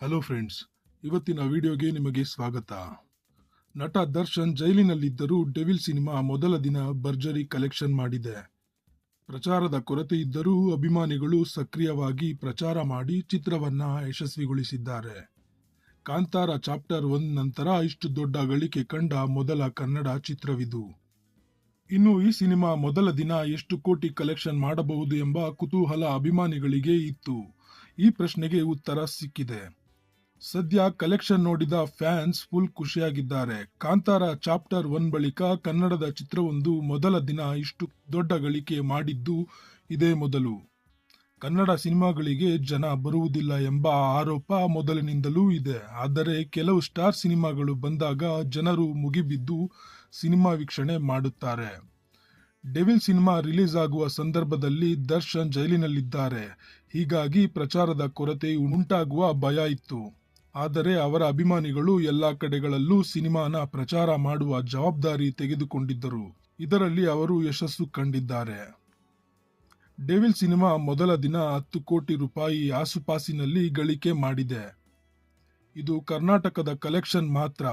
Hello friends ಇವತ್ತಿನ ವಿಡಿಯೋಗೆ ನಿಮಗೆ ಸ್ವಾಗತ. ನಟ ದರ್ಶನ್ ಜೈಲಿನಲ್ಲಿದ್ದರೂ ಡೆವಿಲ್ ಸಿನಿಮಾ ಮೊದಲ ದಿನ ಭರ್ಜರಿ ಕಲೆಕ್ಷನ್ ಮಾಡಿದೆ. ಪ್ರಚಾರದ ಕೊರತೆ ಇದ್ದರೂ ಅಭಿಮಾನಿಗಳು ಸಕ್ರಿಯವಾಗಿ ಪ್ರಚಾರ ಮಾಡಿ ಚಿತ್ರವನ್ನ ಯಶಸ್ವಿಗೊಳಿಸಿದ್ದಾರೆ. ಕಾಂತಾರ ಚಾಪ್ಟರ್ ಒನ್ ನಂತರ ಇಷ್ಟು ದೊಡ್ಡ ಗಳಿಕೆ ಕಂಡ ಮೊದಲ ಕನ್ನಡ ಚಿತ್ರವಿದು. ಇನ್ನು ಈ ಸಿನಿಮಾ ಮೊದಲ ದಿನ ಎಷ್ಟು ಕೋಟಿ ಕಲೆಕ್ಷನ್ ಮಾಡಬಹುದು ಎಂಬ ಕುತೂಹಲ ಅಭಿಮಾನಿಗಳಿಗೆ ಇತ್ತು. ಈ ಪ್ರಶ್ನೆಗೆ ಉತ್ತರ ಸಿಕ್ಕಿದೆ. ಸದ್ಯ ಕಲೆಕ್ಷನ್ ನೋಡಿದ ಫ್ಯಾನ್ಸ್ ಫುಲ್ ಖುಷಿಯಾಗಿದ್ದಾರೆ. ಕಾಂತಾರ ಚಾಪ್ಟರ್ ಒನ್ ಬಳಿಕ ಕನ್ನಡದ ಚಿತ್ರವೊಂದು ಮೊದಲ ದಿನ ಇಷ್ಟು ದೊಡ್ಡ ಗಳಿಕೆ ಮಾಡಿದ್ದು ಇದೇ ಮೊದಲು. ಕನ್ನಡ ಸಿನಿಮಾಗಳಿಗೆ ಜನ ಬರುವುದಿಲ್ಲ ಎಂಬ ಆರೋಪ ಮೊದಲಿನಿಂದಲೂ ಇದೆ. ಆದರೆ ಕೆಲವು ಸ್ಟಾರ್ ಸಿನಿಮಾಗಳು ಬಂದಾಗ ಜನರು ಮುಗಿಬಿದ್ದು ಸಿನಿಮಾ ವೀಕ್ಷಣೆ ಮಾಡುತ್ತಾರೆ. ಡೆವಿಲ್ ಸಿನಿಮಾ ರಿಲೀಸ್ ಆಗುವ ಸಂದರ್ಭದಲ್ಲಿ ದರ್ಶನ್ ಜೈಲಿನಲ್ಲಿದ್ದಾರೆ. ಹೀಗಾಗಿ ಪ್ರಚಾರದ ಕೊರತೆ ಉಂಟಾಗುವ ಭಯ ಇತ್ತು. ಆದರೆ ಅವರ ಅಭಿಮಾನಿಗಳು ಎಲ್ಲ ಕಡೆಗಳಲ್ಲೂ ಸಿನಿಮಾನ ಪ್ರಚಾರ ಮಾಡುವ ಜವಾಬ್ದಾರಿ ತೆಗೆದುಕೊಂಡಿದ್ದರು. ಇದರಲ್ಲಿ ಅವರು ಯಶಸ್ಸು ಕಂಡಿದ್ದಾರೆ. ಡೆವಿಲ್ ಸಿನಿಮಾ ಮೊದಲ ದಿನ ಹತ್ತು ಕೋಟಿ ರೂಪಾಯಿ ಆಸುಪಾಸಿನಲ್ಲಿ ಗಳಿಕೆ ಮಾಡಿದೆ. ಇದು ಕರ್ನಾಟಕದ ಕಲೆಕ್ಷನ್ ಮಾತ್ರ,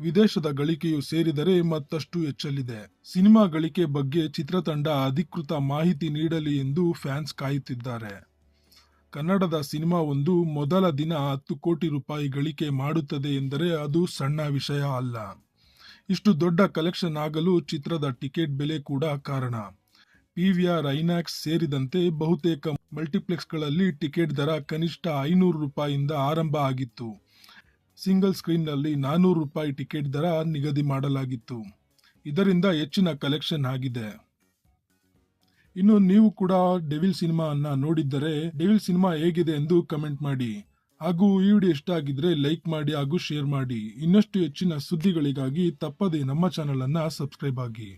ವಿದೇಶದ ಗಳಿಕೆಯು ಸೇರಿದರೆ ಮತ್ತಷ್ಟು ಹೆಚ್ಚಲಿದೆ. ಸಿನಿಮಾ ಗಳಿಕೆ ಬಗ್ಗೆ ಚಿತ್ರತಂಡ ಅಧಿಕೃತ ಮಾಹಿತಿ ನೀಡಲಿ ಎಂದು ಫ್ಯಾನ್ಸ್ ಕಾಯುತ್ತಿದ್ದಾರೆ. ಕನ್ನಡದ ಸಿನಿಮಾವೊಂದು ಮೊದಲ ದಿನ ಹತ್ತು ಕೋಟಿ ರೂಪಾಯಿ ಗಳಿಕೆ ಮಾಡುತ್ತದೆ ಎಂದರೆ ಅದು ಸಣ್ಣ ವಿಷಯ ಅಲ್ಲ. ಇಷ್ಟು ದೊಡ್ಡ ಕಲೆಕ್ಷನ್ ಆಗಲು ಚಿತ್ರದ ಟಿಕೆಟ್ ಬೆಲೆ ಕೂಡ ಕಾರಣ. ಪಿ ವಿ ಆರ್ ಐನಾಕ್ಸ್ ಸೇರಿದಂತೆ ಬಹುತೇಕ ಮಲ್ಟಿಪ್ಲೆಕ್ಸ್ಗಳಲ್ಲಿ ಟಿಕೆಟ್ ದರ ಕನಿಷ್ಠ ಐನೂರು ರೂಪಾಯಿಯಿಂದ ಆರಂಭ ಆಗಿತ್ತು. ಸಿಂಗಲ್ ಸ್ಕ್ರೀನ್ನಲ್ಲಿ ನಾನ್ನೂರು ರೂಪಾಯಿ ಟಿಕೆಟ್ ದರ ನಿಗದಿ ಮಾಡಲಾಗಿತ್ತು. ಇದರಿಂದ ಹೆಚ್ಚಿನ ಕಲೆಕ್ಷನ್ ಆಗಿದೆ. ಇನ್ನು ನೀವು ಕೂಡ ಡೆವಿಲ್ ಸಿನಿಮಾ ಅನ್ನ ನೋಡಿದ್ದರೆ ಡೆವಿಲ್ ಸಿನಿಮಾ ಹೇಗಿದೆ ಎಂದು ಕಮೆಂಟ್ ಮಾಡಿ. ಹಾಗೂ ಈ ವಿಡಿಯೋ ಇಷ್ಟ ಆಗಿದ್ರೆ ಲೈಕ್ ಮಾಡಿ ಹಾಗೂ ಶೇರ್ ಮಾಡಿ. ಇನ್ನಷ್ಟು ಹೆಚ್ಚಿನ ಸುದ್ದಿಗಳಿಗಾಗಿ ತಪ್ಪದೆ ನಮ್ಮ ಚಾನೆಲ್ ಅನ್ನ ಸಬ್ಸ್ಕ್ರೈಬ್ ಆಗಿ.